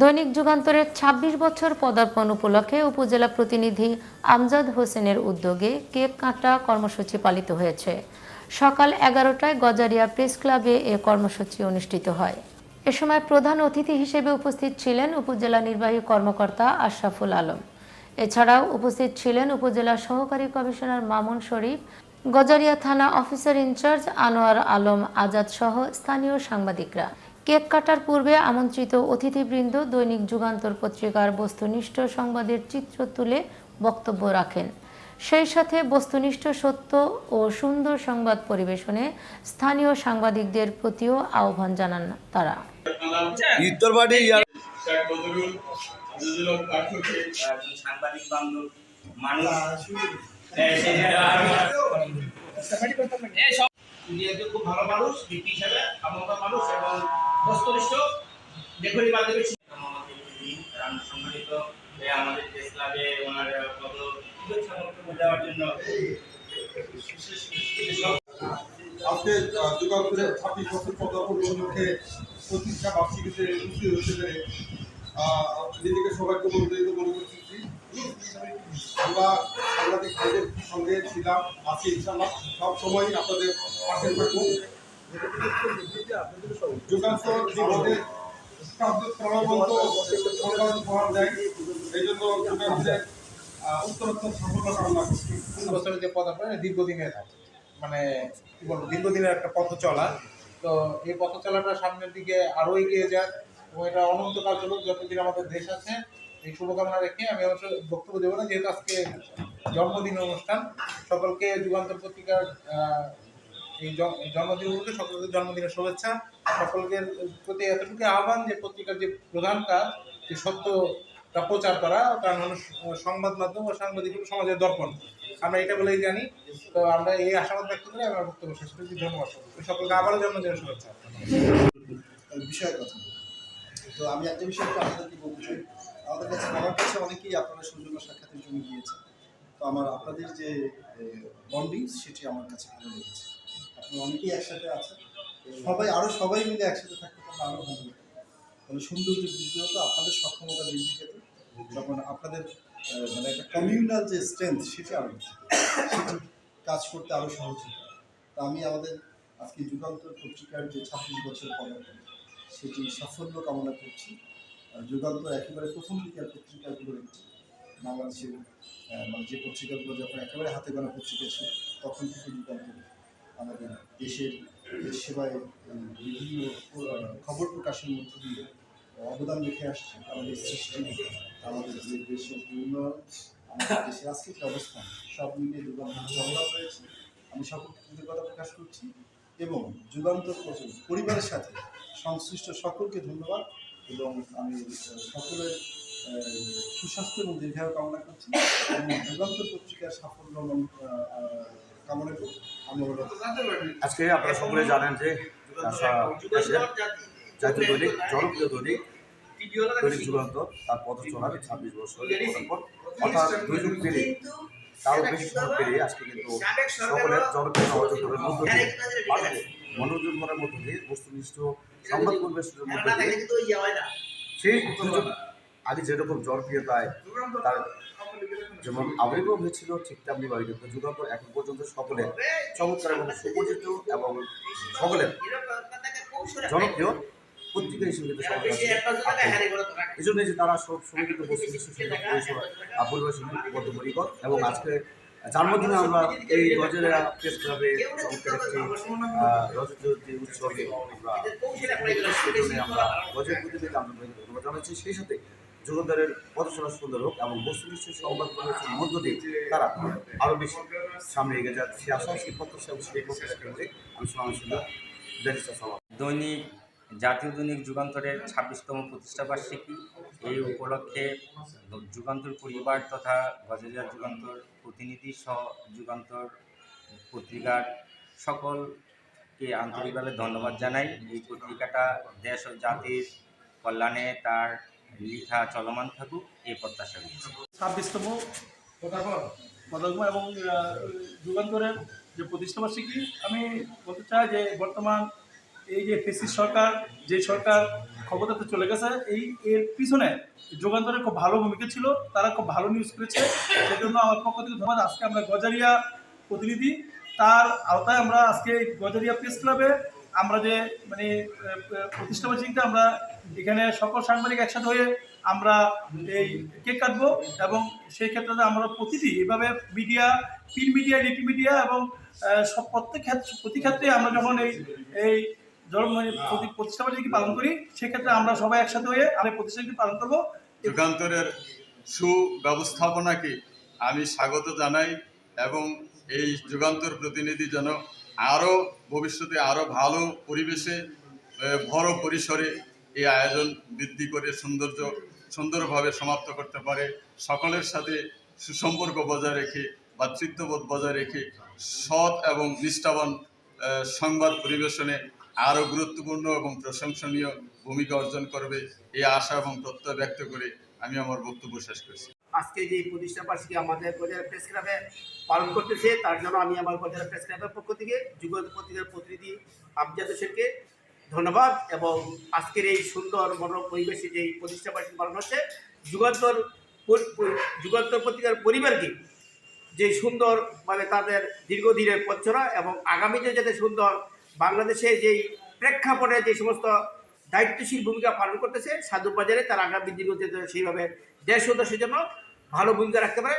দৈনিক যুগান্তরের ২৬ বছর পদার্পণ উপলক্ষে উপজেলা প্রতিনিধি আমজাদ হোসেনের উদ্যোগে কেক কাটা কর্মসূচি পালিত হয়েছে। সকাল এগারোটায় গজারিয়া প্রেস ক্লাবে এ কর্মসূচি অনুষ্ঠিত হয়। এ সময় প্রধান অতিথি হিসেবে উপস্থিত ছিলেন উপজেলা নির্বাহী কর্মকর্তা আশরাফুল আলম। এছাড়াও উপস্থিত ছিলেন উপজেলা সহকারী কমিশনার মামুন শরীফ, গজারিয়া থানা officer in charge Anwar Alam Azad সহ স্থানীয় সাংবাদিকরা। কেক কাটার পূর্বে আমন্ত্রিত অতিথিবৃন্দ দৈনিক যুগান্তর পত্রিকার বস্তুনিষ্ঠ সংবাদের চিত্র তুলে বক্তব্য রাখেন। সেই সাথে বস্তুনিষ্ঠ সত্য ও সুন্দর সংবাদ পরিবেশনে স্থানীয় সাংবাদিকদের প্রতিও আহ্বান জানান তারা। খুব ভালো মানুষ হিসাবে মানুষ এবং বস্তুনিষ্ঠ মাধ্যমে আমাদের ওনার শুভেচ্ছা বক্তব্য দেওয়ার জন্য আজকে ছাব্বিশ বছর পদার্পণ উপলক্ষে প্রতিষ্ঠা বার্ষিকীতে হতে পেরে নিজেকে সৌভাগ্যমণ্ডিত মনে আমরা সাংবাদিক সঙ্গে ছিলাম, আছি ইনশাল্লাহ সব সময় আপনাদের পাশে থাকব। যুগান্তর জীবনে মানে কি বলব, দীর্ঘদিনের একটা পথ চলা তো এই পথ চলাটা সামনের দিকে আরও এগিয়ে যাক এবং এটা অনন্তকাল চলুক, যতদিন আমাদের দেশ আছে, এই শুভকামনা রেখে আমি অবশ্য বক্তব্য দেবো না, যেহেতু আজকে জন্মদিন অনুষ্ঠান। সকলকে যুগান্তর পত্রিকার এই জন্মদিন উপলক্ষে সকলকে জন্মদিনের শুভেচ্ছা, সকলকে প্রতি এতটুকু আহ্বান যে পত্রিকার যে প্রধান কাজ, যে সত্যটা প্রচার করা কারণ মানুষ, সংবাদ মাধ্যম ও সাংবাদিক সমাজের দর্পণ। আমরা এটা বলেই জানি। তো আমরা এই আশাবাদ ব্যক্ত করে আমার বক্তব্য শেষ করছি ধন্যবাদ সকলকে। আবারও জন্মদিনের শুভেচ্ছা। বিষয়ের কথা। তো আমি একটা বিষয় একটু আপনাদেরকে বলতে আমাদের কাছে আমার কাছে অনেকেই আপনারা সৌজন্য সাক্ষাতের জন্য গিয়েছে। তো আমার আপনাদের যে বন্ডিং, সেটি আমার কাছে ভালো লেগেছে। অনেকেই একসাথে আছেন সবাই আরও সবাই মিলে একসাথে থাকতে পারলে আরও ভালো হতো। তাহলে সৌন্দর্য বৃদ্ধি হতো, আপনাদের সক্ষমতা বৃদ্ধি পেত। যখন আপনাদের মানে একটা কমিউনাল যে স্ট্রেংথ সেটা আরও কাজ করতে আরও সহজ হতো। তা আমি আমাদের আজকে যুগান্তর পত্রিকার যে ছাব্বিশ বছর পদার্পণ সেটি সাফল্য কামনা করছি। আর যুগান্তর একেবারে প্রথম দিকের পত্রিকাগুলোর একটি বাংলাদেশের মানে যে পত্রিকাগুলো যখন একেবারে হাতে গোনা পত্রিকা ছিল, তখন থেকে আমাদের দেশের দেশ সেবায় বিভিন্ন খবর প্রকাশের মধ্য দিয়ে অবদান রেখে আসছে আমাদের সৃষ্টি, আমাদের যে দেশের উন্নয়ন আমাদের দেশের আজকের অবস্থান সব মিলিয়ে যুগান্তর সংগ্রাম রয়েছে। আমি সকলকে কৃতজ্ঞতা প্রকাশ করছি এবং যুগান্তর পর্যন্ত পরিবারের সাথে সংশ্লিষ্ট সকলকে ধন্যবাদ এবং আমি সকলের সুস্বাস্থ্য এবং দীর্ঘায়ু কামনা করছি। এবং যুগান্তর পত্রিকার সাফল্য আজকে আপনারা সকলে জানেন যে জাতীয় দৈনিক, জনপ্রিয় দৈনিক দৈনিক যুগান্ত, তার পথ চলার ছাব্বিশ বছর অর্থাৎ তারও বেশি পেরিয়ে আজকে কিন্তু সকলের জনপ্রিয় মধ্য দিয়ে মানুষের মনোরঞ্জনের মধ্য দিয়ে, বস্তুনিষ্ঠ সংবাদ পরিবেশনের মধ্য দিয়ে, সেই আগে যেরকম জনপ্রিয়তায় তার যেমন আবির্ভাব হয়েছিল ঠিক তেমনি ভাবে কিন্তু যুগান্ত এখন পর্যন্ত সকলের চমৎকার এবং সুপরিচিত এবং সকলের জনপ্রিয় পত্রিকা হিসেবে। এই জন্য যে তারা সব সময় কিন্তু এবং আজকে জন্মদিনে আমরা এই গজেরা প্রেস ক্লাবে চমৎকার উৎসবে আমরা গজের প্রতিনিধিকে আমরা ধন্যবাদ জানাচ্ছি সেই সাথে যুগন্ধারের পথচলা সুন্দর হোক এবং বস্তুনিষ্ঠ সংবাদ পরিবেশনের মধ্য দিয়ে তারা আরও বেশি সামনে এগিয়ে যাচ্ছে। সেই আশা সেই প্রত্যাশা সেই প্রত্যাশা আমি সুন্দর। দৈনিক, জাতীয় দৈনিক যুগান্তরের ছাব্বিশতম প্রতিষ্ঠাবার্ষিকী এই উপলক্ষে যুগান্তর পরিবার তথা গজারিয়া যুগান্তর প্রতিনিধি সহ যুগান্তর পত্রিকার সকলকে আন্তরিকভাবে ধন্যবাদ জানাই। এই পত্রিকাটা দেশ ও জাতির কল্যাণে তার লিখা, চলমান থাকুক এই প্রত্যাশা রয়েছে। ছাব্বিশতম পদকম এবং যুগান্তরের যে প্রতিষ্ঠাবার্ষিকী আমি বলতে চাই যে বর্তমান এই যে ফেসিস সরকার, যে সরকার ক্ষমতাতে চলে গেছে, এই এর পিছনে যুগান্তরের খুব ভালো ভূমিকা ছিল, তারা খুব ভালো নিউজ করেছে। সেজন্য আমার পক্ষ থেকে ধন্যবাদ। আজকে আমরা গজারিয়া প্রতিনিধি, তার আওতায় আমরা আজকে গজারিয়া প্রেস ক্লাবে আমরা যে মানে প্রতিষ্ঠা বার্ষিকীতে আমরা এখানে সকল সাংবাদিক একসাথে হয়ে আমরা এই কেক কাটবো এবং সেই ক্ষেত্রে আমরা প্রতিটি, এভাবে মিডিয়া, প্রিন্ট মিডিয়া রিটি মিডিয়া এবং সব প্রত্যেক ক্ষেত্রে প্রতি ক্ষেত্রে আমরা যখন এই এই জন্ম মানে প্রতি প্রতিষ্ঠা বার্ষিকী পালন করি সেক্ষেত্রে আমরা সবাই একসাথে হয়ে এই প্রতিষ্ঠানটি পালন করব। যুগান্তরের সুব্যবস্থাপনাকে আমি স্বাগত জানাই এবং এই যুগান্তর প্রতিনিধি যেন আরও ভবিষ্যতে আরও ভালো পরিবেশে বড় পরিসরে এই আয়োজন বৃদ্ধি করে সৌন্দর্য সুন্দরভাবে সমাপ্ত করতে পারে। সকলের সাথে সুসম্পর্ক বজায় রেখে, ভাতৃত্ববোধ বজায় রেখে, সৎ এবং নিষ্ঠাবান সংবাদ পরিবেশনে আরও গুরুত্বপূর্ণ এবং প্রশংসনীয় ভূমিকা অর্জন করবে এই আশা এবং প্রত্যয় ব্যক্ত করে আমি আমার বক্তব্য শেষ করছি। আজকে যে প্রতিষ্ঠা বার্ষিকী আমাদের গজারা প্রেস ক্লাবে পালন করতেছে, তার জন্য আমি আমার গজারা প্রেস ক্লাবের পক্ষ থেকে যুগন্ত পত্রিকার প্রতিনিধি আবজাদ হোসেনকে ধন্যবাদ এবং আজকের এই সুন্দর মনোরম পরিবেশে যে প্রতিষ্ঠা বার্ষিকী পালন হচ্ছে, যুগান্তর যুগান্তর পত্রিকার পরিবারকে যে সুন্দর মানে তাদের দীর্ঘদিনের পথচরা এবং আগামীতে যাতে সুন্দর বাংলাদেশে যেই প্রেক্ষাপটে যে সমস্ত দায়িত্বশীল ভূমিকা পালন করতেছে সাধু বাজারে তার আগামী যাতে সেইভাবে দেশ দেশের জন্য ভালো ভূমিকা রাখতে পারে।